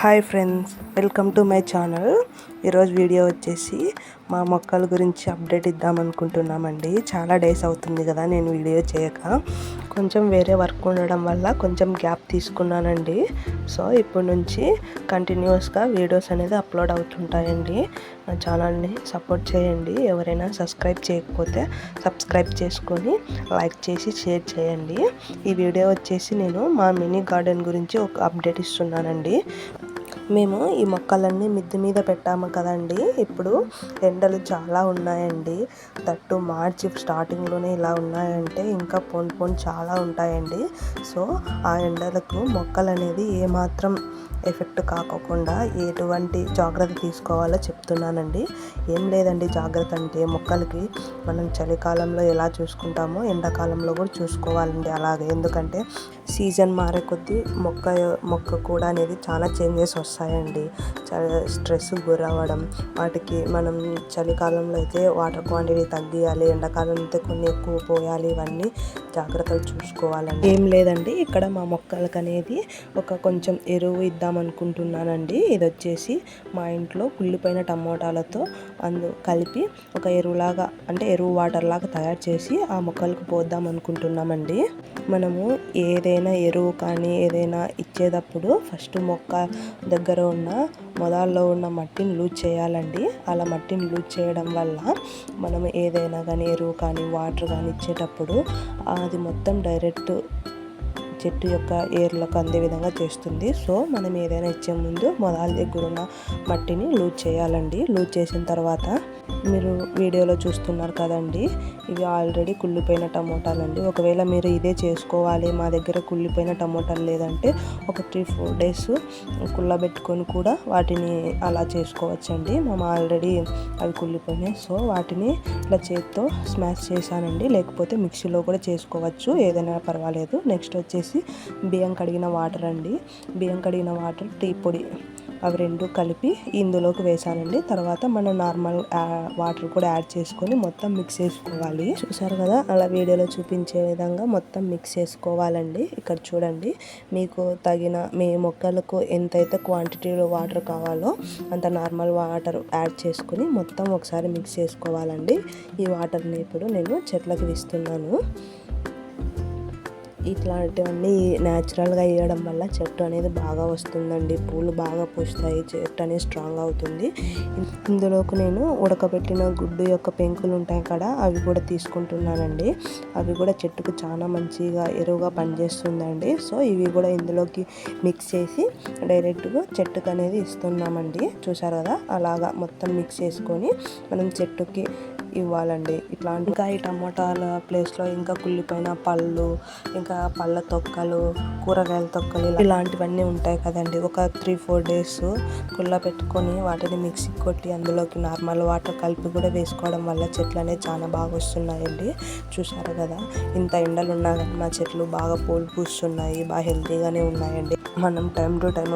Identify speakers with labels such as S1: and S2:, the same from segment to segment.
S1: Hi friends welcome to my channel. ఈరోజు video వచ్చేసి మా మొక్కల గురించి అప్డేట్ ఇద్దాం అనుకుంటున్నామండి చాలా డేస్ అవుతుంది కదా నేను వీడియో చేయక. కొంచెం వేరే వర్క్ ఉండడం వల్ల కొంచెం గ్యాప్ తీసుకున్నానండి. సో ఇప్పటి నుంచి కంటిన్యూస్గా వీడియోస్ అనేది అప్లోడ్ అవుతుంటాయండి. నా ఛానల్ని సపోర్ట్ చేయండి. ఎవరైనా సబ్స్క్రైబ్ చేయకపోతే సబ్స్క్రైబ్ చేసుకొని లైక్ చేసి షేర్ చేయండి. ఈ వీడియో వచ్చేసి నేను మా మినీ గార్డెన్ గురించి ఒక అప్డేట్ ఇస్తున్నానండి. మేము ఈ మొక్కలన్నీ మిద్దె మీద పెట్టాము కదండి. ఇప్పుడు ఎండలు చాలా ఉన్నాయండి. తట్టు మార్చి స్టార్టింగ్లోనే ఇలా ఉన్నాయంటే ఇంకా పొన్ పొన్ చాలా ఉంటాయండి. సో ఆ ఎండలకు మొక్కలు అనేది ఏమాత్రం ఎఫెక్ట్ కాకోకుండా ఎటువంటి జాగ్రత్త తీసుకోవాలో చెప్తున్నానండి. ఏం లేదండి జాగ్రత్త అంటే మొక్కలకి మనం చలికాలంలో ఎలా చూసుకుంటామో ఎండాకాలంలో కూడా చూసుకోవాలండి అలాగే. ఎందుకంటే సీజన్ మారే కొద్దీ మొక్క మొక్క కూడా అనేది చాలా చేంజెస్ వస్తాయండి. స్ట్రెస్ గురవ్వడం వాటికి మనం చలికాలంలో అయితే వాటర్ క్వాంటిటీ తగ్గియాలి ఎండాకాలం అయితే కొన్ని ఎక్కువ పోయాలి ఇవన్నీ జాగ్రత్తలు చూసుకోవాలండి. ఏం లేదండి ఇక్కడ మా మొక్కలకు అనేది ఒక కొంచెం ఎరువు ఇద్దాం అనుకుంటున్నానండి ఇది వచ్చేసి మా ఇంట్లో కుళ్ళిపోయిన టమోటాలతో అందు కలిపి ఒక ఎరువులాగా అంటే ఎరువు వాటర్ లాగా తయారు చేసి ఆ మొక్కలకు పోద్దాం అనుకుంటున్నామండి మనము ఏదైనా ఎరువు కానీ ఏదైనా ఇచ్చేటప్పుడు ఫస్ట్ మొక్క దగ్గర ఉన్న మొదల్లో ఉన్న మట్టిని లూజ్ చేయాలండి. అలా మట్టిని లూజ్ చేయడం వల్ల మనం ఏదైనా కానీ ఎరువు కానీ వాటర్ కానీ ఇచ్చేటప్పుడు అది మొత్తం డైరెక్ట్ చెట్టు యొక్క ఏర్లకు అందే విధంగా చేస్తుంది. సో మనం ఏదైనా ఇచ్చే ముందు మొదల దగ్గర ఉన్న మట్టిని లూజ్ చేయాలండి. లూజ్ చేసిన తర్వాత మీరు వీడియోలో చూస్తున్నారు కదండి ఇవి ఆల్రెడీ కుళ్ళిపోయిన టమోటాలండి. ఒకవేళ మీరు ఇదే చేసుకోవాలి మా దగ్గర కుళ్ళిపోయిన టమోటాలు లేదంటే ఒక త్రీ ఫోర్ డేస్ కుళ్ళబెట్టుకొని కూడా వాటిని అలా చేసుకోవచ్చండి. మేము ఆల్రెడీ అవి కుళ్ళిపోయినాయి. సో వాటిని ఇట్లా చేతితో స్మాష్ చేశానండి. లేకపోతే మిక్సీలో కూడా చేసుకోవచ్చు. ఏదైనా పర్వాలేదు. నెక్స్ట్ వచ్చేసి బియ్యం కడిగిన వాటర్ అండి. బియ్యం కడిగిన వాటర్ టీ పొడి అవి రెండు కలిపి ఇందులోకి వేసానండి. తర్వాత మనం నార్మల్ వాటర్ కూడా యాడ్ చేసుకొని మొత్తం మిక్స్ చేసుకోవాలి. చూసారు కదా అలా వీడియోలో చూపించే విధంగా మొత్తం మిక్స్ చేసుకోవాలండి. ఇక్కడ చూడండి మీకు తగిన మీ మొక్కలకు ఎంతైతే క్వాంటిటీలో వాటర్ కావాలో అంత నార్మల్ వాటర్ యాడ్ చేసుకుని మొత్తం ఒకసారి మిక్స్ చేసుకోవాలండి. ఈ వాటర్ని ఇప్పుడు నేను చెట్లకు ఇస్తున్నాను ఇట్లాంటివన్నీ న్యాచురల్గా వేయడం వల్ల చెట్టు అనేది బాగా వస్తుందండి. పూలు బాగా పూస్తాయి. చెట్టు అనేది స్ట్రాంగ్ అవుతుంది. ఇందులోకి నేను ఉడకబెట్టిన గుడ్డు యొక్క పెంకులు ఉంటాయి కదా అవి కూడా తీసుకుంటున్నానండి. అవి కూడా చెట్టుకు చాలా మంచిగా ఎరువుగా పనిచేస్తుందండి. సో ఇవి కూడా ఇందులోకి మిక్స్ చేసి డైరెక్ట్గా చెట్టుకు అనేది ఇస్తున్నామండి. చూసారు కదా? అలాగా మొత్తం మిక్స్ చేసుకొని మనం చెట్టుకి ఇవ్వాలండి. ఇట్లాంటి ఇంకా ఈ టమోటాల ప్లేస్లో ఇంకా కుళ్ళిపోయిన పళ్ళు ఇంకా పళ్ళ తొక్కలు కూరగాయల తొక్కలు ఇలాంటివన్నీ ఉంటాయి కదండి. ఒక త్రీ ఫోర్ డేస్ కుళ్ళ పెట్టుకొని వాటిని మిక్సీ కొట్టి అందులోకి నార్మల్ వాటర్ కలిపి కూడా వేసుకోవడం వల్ల చెట్లు అనేవి చాలా బాగా వస్తున్నాయండి. చూసారు కదా? ఇంత ఎండలు ఉన్నా కానీ మా చెట్లు బాగా పూలు పూస్తున్నాయి బాగా హెల్తీగానే ఉన్నాయండి. మనం టైం టు టైం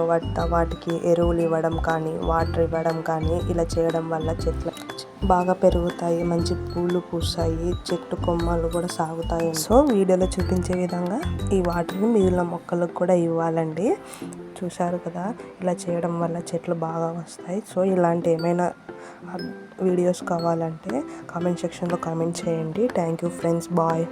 S1: వాటికి ఎరువులు ఇవ్వడం కానీ వాటర్ ఇవ్వడం కానీ ఇలా చేయడం వల్ల చెట్లు బాగా పెరుగుతాయి మంచి పూలు పూస్తాయి చెట్టు కొమ్మలు కూడా సాగుతాయి. సో వీడియోలో చూపించే విధంగా ఈ వాటర్ని మిగిలిన మొక్కలకు కూడా ఇవ్వాలండి. చూశారు కదా ఇలా చేయడం వల్ల చెట్లు బాగా వస్తాయి. సో ఇలాంటి ఏమైనా వీడియోస్ కావాలంటే కామెంట్ సెక్షన్లో కామెంట్ చేయండి. Thank you friends. బాయ్.